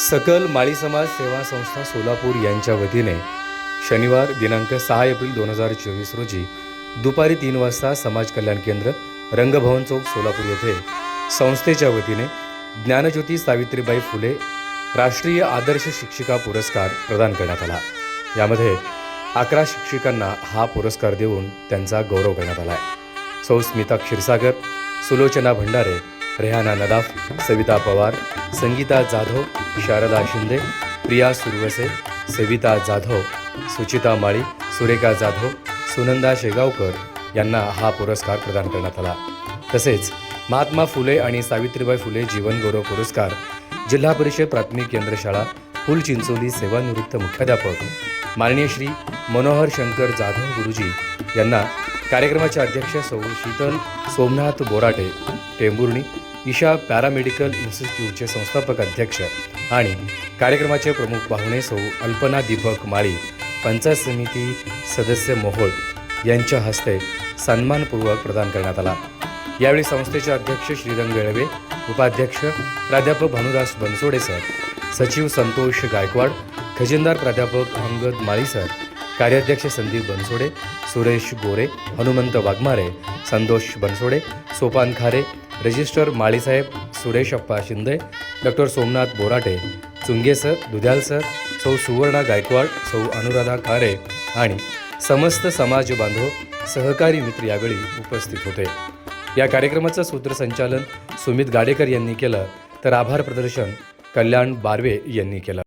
सकल माळी समाज सेवा संस्था सोलापूर यांच्या वतीने शनिवार दिनांक सहा एप्रिल दोन हजार चोवीस रोजी दुपारी तीन वाजता समाज कल्याण केंद्र रंगभवन चौक सोलापूर येथे संस्थेच्या वतीने ज्ञानज्योती सावित्रीबाई फुले राष्ट्रीय आदर्श शिक्षिका पुरस्कार प्रदान करण्यात आला. यामध्ये अकरा शिक्षिकांना हा पुरस्कार देऊन त्यांचा गौरव करण्यात आला आहे. सौ स्मिता क्षीरसागर सुलोचना भंडारे रेहाना नदाफ सविता पवार संगीता जाधव शारदा शिंदे प्रिया सुरवसे सविता जाधव सुचिता माळी सुरेखा जाधव सुनंदा शेगावकर यांना हा पुरस्कार प्रदान करण्यात आला. तसेच महात्मा फुले आणि सावित्रीबाई फुले जीवन गौरव पुरस्कार जिल्हा परिषद प्राथमिक केंद्रशाळा फुल चिंचोली सेवानिवृत्त मुख्याध्यापक माननीय श्री मनोहर शंकर जाधव गुरुजी यांना कार्यक्रमाचे अध्यक्ष सौ शीतल सोमनाथ बोराटे टेंबुर्णी ईशा पॅरामेडिकल इन्स्टिट्यूटचे संस्थापक अध्यक्ष आणि कार्यक्रमाचे प्रमुख पाहुणे सौ अल्पना दीपक माळी पंचायत समिती सदस्य मोहोळ यांच्या हस्ते सन्मानपूर्वक प्रदान करण्यात आला. यावेळी संस्थेचे अध्यक्ष श्रीरंग येळवे उपाध्यक्ष प्राध्यापक भानुदास बनसोडे सर सचिव संतोष गायकवाड खजिनदार प्राध्यापक अंगद माळी सर कार्याध्यक्ष Sandeep Bansode Suresh Gore Hanumant Waghmare Santosh Bansode Sopan Khare register माळीसाहेब Suresh Appa Shinde doctor Somnath Borate Chunge sir Dudhyal sir सौ सुवर्णा गायकवाड सौ अनुराधा खारे आणि समस्त समाज बांधव सहकारी मित्र यावेळी उपस्थित होते. या कार्यक्रमाचं सूत्रसंचालन सुमित गाडेकर यांनी केलं तर आभार प्रदर्शन कल्याण बारवे यांनी केलं.